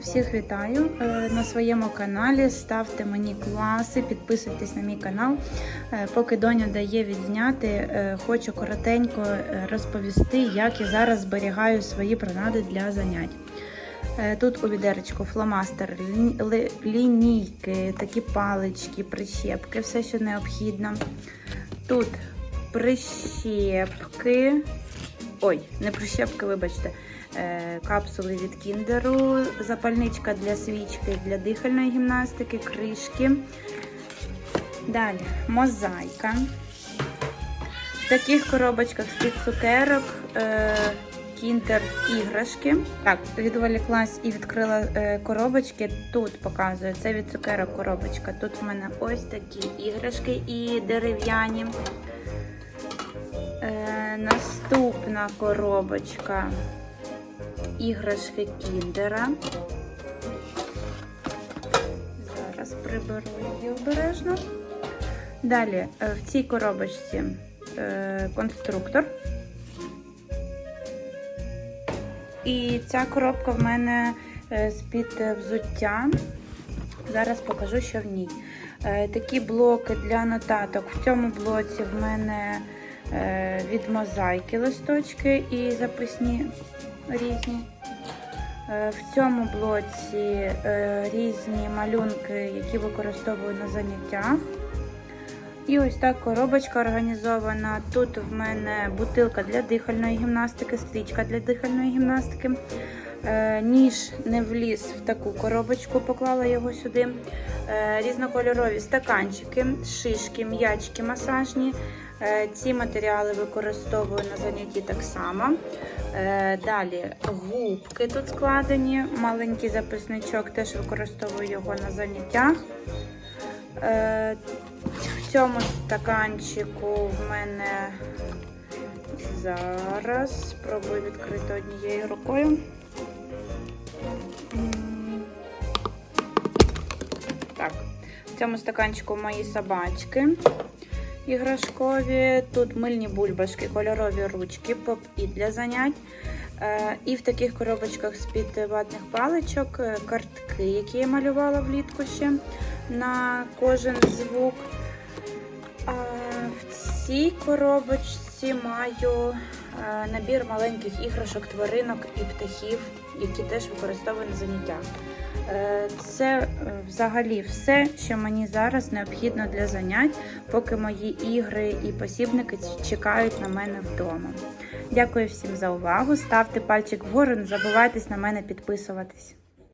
Всіх вітаю е, на своєму каналі. Ставте мені класи, підписуйтесь на мій канал. Е, Поки доня дає відзняти, е, хочу коротенько розповісти, як я зараз зберігаю свої принади для занять. Тут у відеречку фломастер, лінійки, такі палички, прищепки, все, що необхідно. Тут прищепки. Ой, не прищепки, вибачте. Е, Капсули від кіндеру, запальничка для свічки, для дихальної гімнастики, кришки. Далі мозаїка. В таких коробочках з-під цукерок. Е, Кіндер іграшки. Так, відволіклась і відкрила е, коробочки. Тут показую, це від цукерок коробочка. Тут в мене ось такі іграшки і дерев'яні. Наступна коробочка іграшки Кіндера. Зараз приберу її обережно. Далі е, в цій коробочці е, конструктор. І ця коробка в мене е, з-під взуття. Зараз покажу, що в ній. Такі блоки для нотаток. В цьому блоці в мене від мозаїки листочки і записні різні. Е, В цьому блоці е, різні малюнки, які використовую на заняттях. І ось так коробочка організована. Тут в мене бутилка для дихальної гімнастики, стрічка для дихальної гімнастики. Е, Ніж не вліз в таку коробочку, поклала його сюди. Різнокольорові стаканчики, шишки, м'ячки масажні. Ці матеріали використовую на занятті так само. Е, Далі губки тут складені, маленький записничок, теж використовую його на заняттях. Е, В цьому стаканчику в мене зараз спробую відкрити однією рукою. Так, в цьому стаканчику мої собачки іграшкові. Тут мильні бульбашки, кольорові ручки, поп-і для занять. Е, І в таких коробочках з-під ватних паличок е, картки, які я малювала влітку ще на кожен звук. В цій коробочці маю набір маленьких іграшок, тваринок і птахів, які теж використовують заняття. Е, Це е, взагалі все, що мені зараз необхідно для занять, поки мої ігри і посібники чекають на мене вдома. Дякую всім за увагу. Ставте пальчик вгору, не забувайтесь на мене підписуватись.